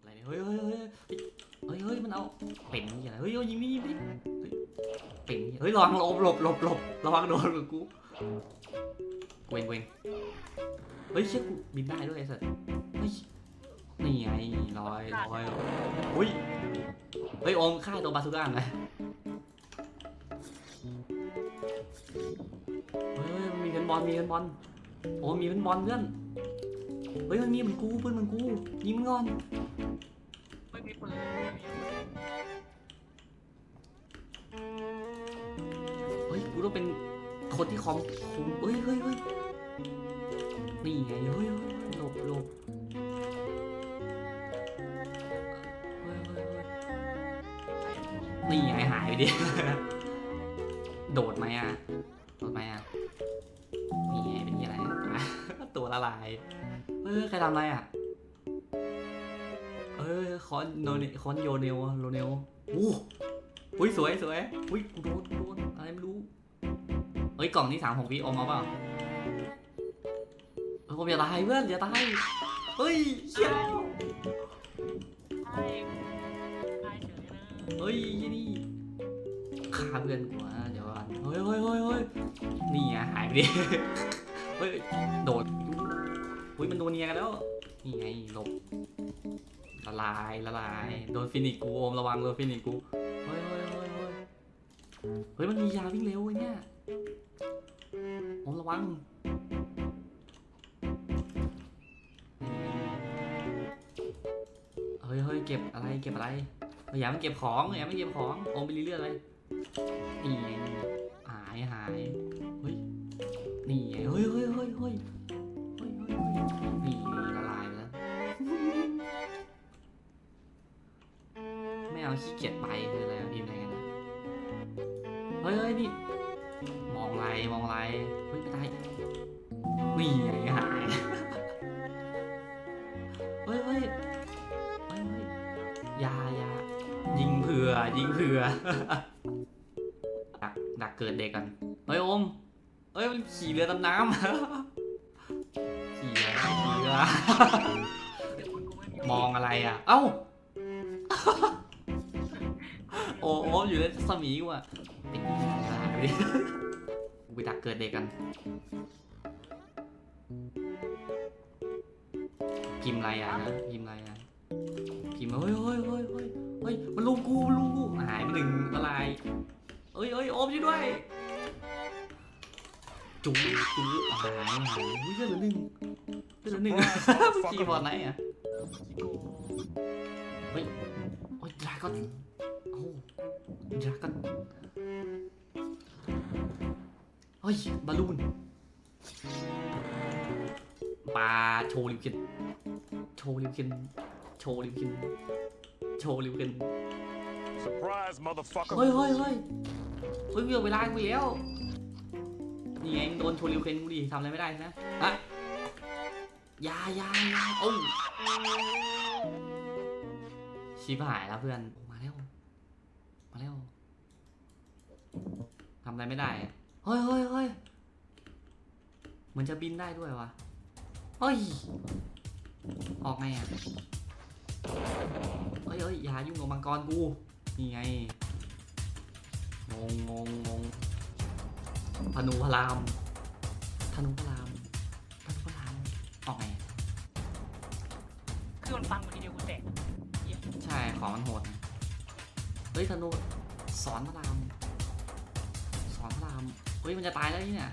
ดอะไรเนี่ยเฮ้ยเฮ้ยเฮ้ยเฮ้ยเฮ้ยมันเอาเป็นนี่อะไรเฮ้ยเฮ้ยยิงนี่ยิงนี่เป็นเฮ้ยระวังหลบหลบหลบหลบระวังโดนกับกูเวงเวงเฮ้ยเชี่ยกูบินได้ด้วยไอ้สัสเฮ้ยนี่ไงลอยลอยอุ้ยเฮ้ยอมฆ่าตัวบาซูก้าไหมเฮ้ยมีกันบอลมีกันบอลโอ้มีกันบอลเพื่อนเฮ้ยมันมีเหมือนกูเพื่อนเหมือนกูยิงมันก่อน นี่ไงเฮ้ยเฮ้ยหลบหลบนี่ไงหายไปดิ โดดไหมอะ โดดไหมอะ นี่ไงเป็นยี่อะไรอะตัวละลายเฮ้ยใครทำอะไรอะ เอ้ยคอนโนเนคอนโยเนลโรเนลอู้อุ้ยสวยสวยอุ้ยกูโดนกูโดนอะไรไม่รู้ เฮ้ยกล่องนี้สามหกวิอมเอาเปล่า ผมอย่าตายเพื่อนอย่าตาย เฮ้ยเชี่ยเฮ้ยยี่นี่ฆ่าเพื่อนกูนะเดี๋ยวก่อนเฮ้ยเฮ้ยเฮ้ยเฮ้ยนี่ไงหายไปดิ เฮ้ย โดดอุ้ยมันโดนเนียกันแล้ว นี่ไงหลบ ละลายละลาย โดนฟินิกกูโอมระวังโดนฟินิกกู เฮ้ยเฮ้ยเฮ้ยเฮ้ยเฮ้ยมันมียาวิ่งเร็วไอ้เนี่ยโอมระวัง เก็บอะไรเก็บอะไรเฮ้ยอย่ามเก็บของอย่ามันเก็บของโอมไปเรื่อยๆเลยนี่ไงหายหายเฮ้ยนี่ไงเฮ้ยเฮ้ยเฮ้ยเฮ้ยเฮ้ยเฮ้ยเฮ้ยนี่ละลายไปแล้วไม่เอาขี้เกียจไปคืออะไรพิมพ์อะไรกันนะเฮ้ยเฮ้ยนี่มองไรมองไรเฮ้ยไม่ได้นี่ไงหาย ยิงเผื่อดักดักเกิดเด็กกัน เฮ้ยโอมเฮ้ยมันขี่เรือดำน้ำขี่เรือขี่เรือมองอะไรอะ เอ้า โอ้โอมอยู่ในสมีกูอะไรดิกูไปดักเกิดเด็กกันพิมพ์อะไรอะนะพิมพ์อะไรอะพิมพ์เฮ้ยเฮ้ยเฮ้ยเฮ้ย เฮ้ยมันลุมกูมันลุมกูหายไปหนึ่งละลายเอ้ยเอ้ยโอมช่วยด้วย จุ๊จุ๊หายหายอุ้ยเลือดเหลือหนึ่งเลือดเหลือหนึ่งมึงขี่บอลไหนอะขี้โกงเฮ้ยโอ้ยดราก้อนโอ้ดราก้อนเฮ้ยบอลลูนปลาโชว์ลิวกินโชว์ลิวกินโชว์ลิวกิน โชว์ลิวกิน Surprise, motherfucker. เฮ้ยเฮ้ยเฮ้ยเฮ้ยเวลาเวลากูอีกแล้วนี่ไงโดนโชว์ลิวเคนกูดิทำอะไรไม่ได้นะฮะอยาอยาอยาโอ้ยชิบหายแล้วเพื่อนมาแล้วมาแล้วทำอะไรไม่ได้อะเฮ้ยเฮ้ยเฮ้ยเหมือนจะบินได้ด้วยวะเฮ้ย ออกไงอะเฮ้ยเฮ้ย อย่ายุ่งกับมังกรกู นี่ไง งงงงงงพนุพรามธนุพรามธนุพรามออกไงอะคือมันฟังมาทีเดียวกูแตกใช่ ของมันโหดไงเฮ้ยธนูสอนพระราม สอนพระราม เฮ้ย มันจะตายแล้วนี่เนี่ย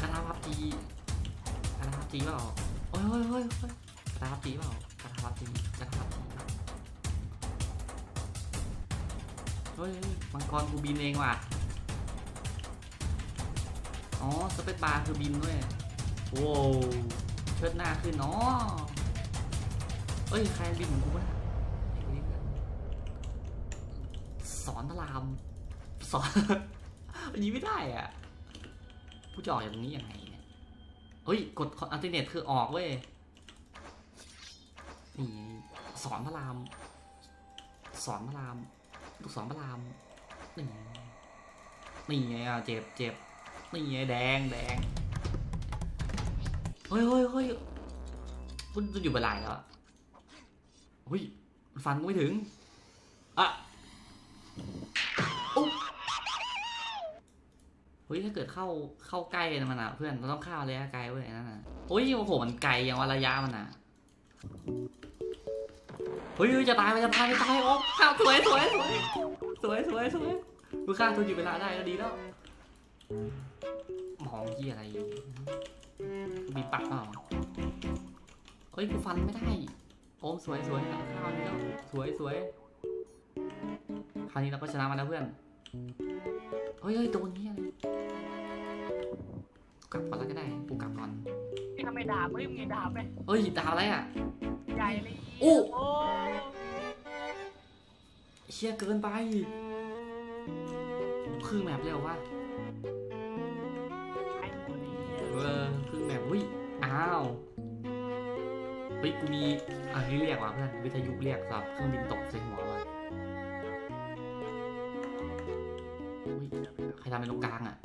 กระทาพับจีกระทาพับจีเปล่าเฮ้ยเฮ้ยเฮ้ยเฮ้ยกระทาพับจีเปล่ากระทาพับจีกระทาพับจี เฮ้ยมังกรกูบินเองว่ะ อ๋อ สเปซบาร์คือบินด้วย โว้วเชิดหน้าขึ้นเนาะเอ้ย ใครบินเหมือนกูวะเนี่ยไอ้คนนี้เพื่อนสอนพระราม สอนยิงไม่ได้อะกูจะออกจากตรงนี้ยังไงเนี่ย เฮ้ย กดอัลเทอร์เนทคือออกเว้ย นี่ สอนพระราม สอนพระราม ลูกศรพระรามนี่ไงนี่ไงอะเจ็บเจ็บนี่ไงแดงแดงเฮ้ยเฮ้ยเฮ้ยคุณจะอยู่บนไหลแล้วอเฮ้ยมันฟันกูไม่ถึงอะอุ๊บเฮ้ยถ้าเกิดเข้าเข้าใกล้มันอะเพื่อนเราต้องฆ่าระยะไกลเว้ยนั่นน่ะโอ้ยโอ้โหมันไกลอย่างว่าระยะมันอะ เฮ้ยเฮ้ยจะตายไปจะตายไปตายโอ้ข้าวสวยสวยสวยสวยสวยสวยกูฆ่าตัวอยู่เวลาได้ก็ดีแล้วมองที่อะไรอยู่มีปักเปล่าเฮ้ยกูฟันไม่ได้โอมสวยสวยข้าวนี้แล้วสวยสวยคราวนี้เราก็ชนะมาแล้วเพื่อนเฮ้ยเฮ้ยโดนนี่อะไรกลับก่อนแล้วก็ได้กูกลับก่อนที่ทำไมดาบเฮ้ยมึงไงดาบไหมเฮ้ยดาวอะไรอะใหญ่เลยอู้โอ้ เชี่ยเกินไป ครึ่งแมปเลยเหรอวะเออครึ่งแมปอุ้ยอ้าวเฮ้ยกูมีอันนี้เรียกว่ะเพื่อนวิทยุเรียกสำหรับเครื่องบินตกใส่หัวว่ะใครทำเป็นตรงกลางอะ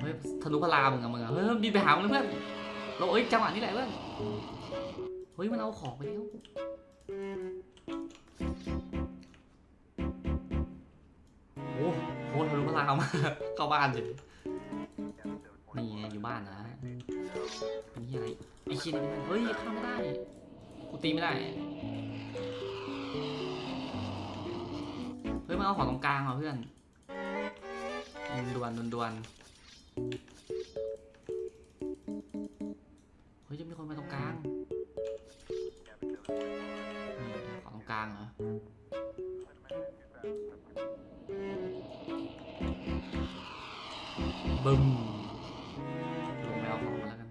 เฮ้ยทะลุพรามมึงอะมึงอะเฮ้ยบินไปหามึงเลยเพื่อนเราเอ้ยจังหวะนี้แหละเพื่อนเฮ้ยมันเอาของไปแล้วามาเข้าบ้านเลยนี่ไงอยู่บ้านนะนี่อะไรไอ้เชี่ยนี่มันเฮ้ยข้ามไม่ได้กูตีไม่ได้เฮ้ยมันเอาของตรงกลางว่ะเพื่อนดวนดวนดวน บึ้มลงไปเอาของมาแล้วกัน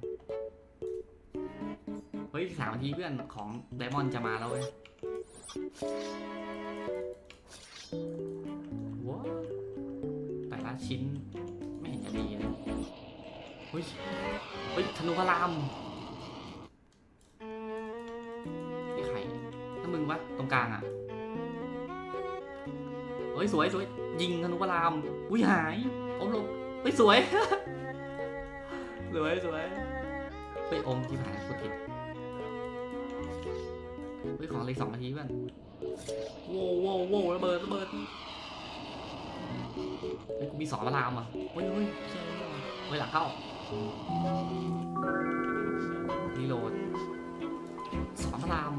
เฮ้ยสามนาทีเพื่อนของไดมอนด์จะมาแล้วเว้ยว้าแต่ละชิ้น ไม่เห็นจะดีเลยเฮ้ยเฮ้ยธนูพระรามนี่ใครนั่นมึงวะตรงกลางอะเฮ้ยสวยสวยยิงธนูพระรามอุ้ยหายอมลบ เฮ้ยสวย สวยสวยเฮ้ยอมที่ผ่านสุดผิดเฮ้ยของเหลยสองนาทีเพื่อนโว้วโว้วโว้วระเบิดระเบิดเฮ้ยกูมีสองพระรามอะเฮ้ยเฮ้ยเชี่ยเฮ้ยเฮ้ยหลังเข้ารีโหลดสองพระราม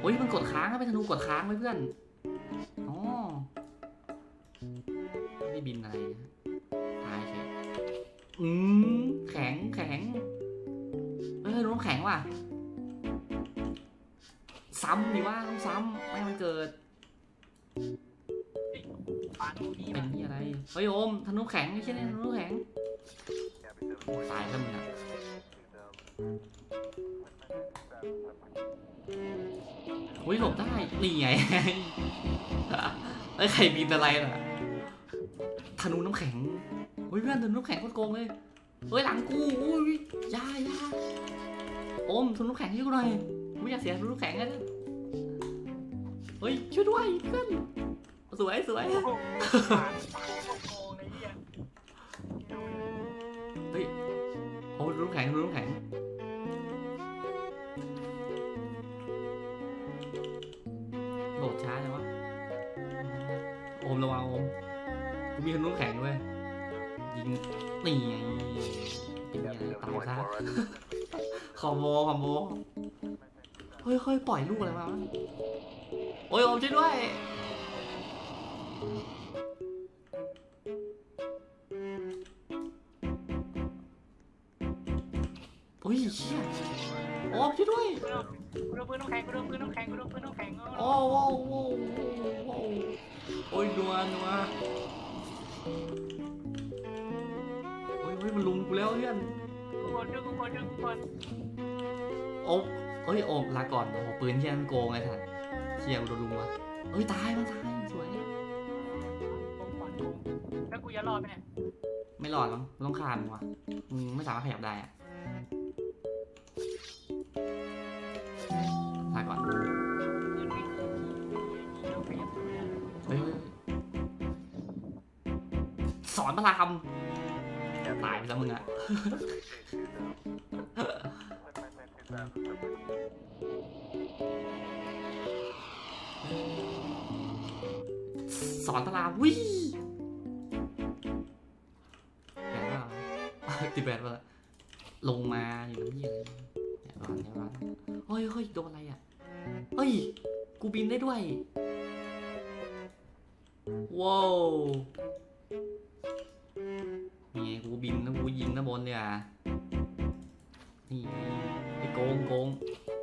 เฮ้ยมันกดค้างอะเป็นธนูกดค้างไว้เพื่อน ไม่ได้บินอะไรนะตายเฉยอืมแข็งแข็งเฮ้ยน้ำแข็งว่ะ ซ้ำดิว่าต้องซ้ำไม่ให้มันเกิดปานตัวนี้เป็มานที่อะไร เฮ้ยโอมธนูแข็งไม่ใช่เนี่ยธนูแข็ง ตายแล้วมึงอะเฮ้ยหลบได้นี่ไงเฮ้ยใครบินอะไรน่ะ ธนูน้ำแข็งเฮ้ยเพื่อนธนูน้ำแข็งโคตรโกงเลยเฮ้ยหลังกูอุ้ยยายาโอมธนูน้ำแข็งช่วยกูหน่อยกูไม่อยากเสียธนูน้ำแข็งเลยเฮ้ยช่วยด้วยเพื่อนสวยสวยโอ้โหปานโกงเลยเหี้ยโอ้ธนูน้ำแข็งธนูน้ำแข็งโหลดช้าจังวะโอมระวังโอม มีธนูน้ำแข็งด้วยยิงนี่ไงเป็นยังไงตายซะคอมโบคอมโบเฮ้ยเฮ้ยปล่อยลูกอะไรมาโอ้ยโอมช่วยด้วยโอ้ยเชี่ยโอมช่วยด้วยกูโดนปืนน้ำแข็งกูโดนปืนน้ำแข็งกูโดนปืนน้ำแข็งโอ้โว้โว้โว้โอ้ยนัวนัว โอ้ยเฮ้ยมันลุมกูแล้วเพื่อนกูคนด้วยกูคนด้วยกูคนโอ้เอ้ยโอมลาก่อนโอ้โหปืนเชี่ยมันโกงไอ้ท่านเชี่ยกูโดนลุมวะเอ้ยตายมันตายสวยโกงก่อนโกงแล้วกูจะรอดไหมเนี่ยไม่รอดมั้งกูต้องฆ่ามึงวะมึงไม่สามารถขยับได้อะลาก่อน สอนพระรามตายไปแล้วมึงอะสอนตลาวิแบนว่าติดแบนว่าลงมาอยู่นี่อะไรแอบร้านแอบร้านเฮ้ยเฮ้ยโดนอะไรอะเฮ้ย กูบินได้ด้วย ว้าว กูบินนะกูยิงนะบนเนี่ยนี่ไงไอ้โกงโกง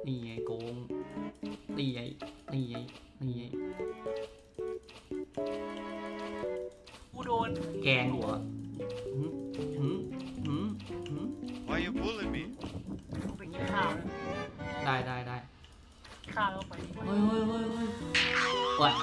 นี่ไงโกงนี่ไงนี่ไงนี่ไงกูโดนแกงหัวหืมหืมหืมหืม Why you bullying me? ไปกินข้าวได้ได้ได้ข้าวแล้วไปเฮ้ยเฮ้ยเฮ้ยเฮ้ยเฮ้ย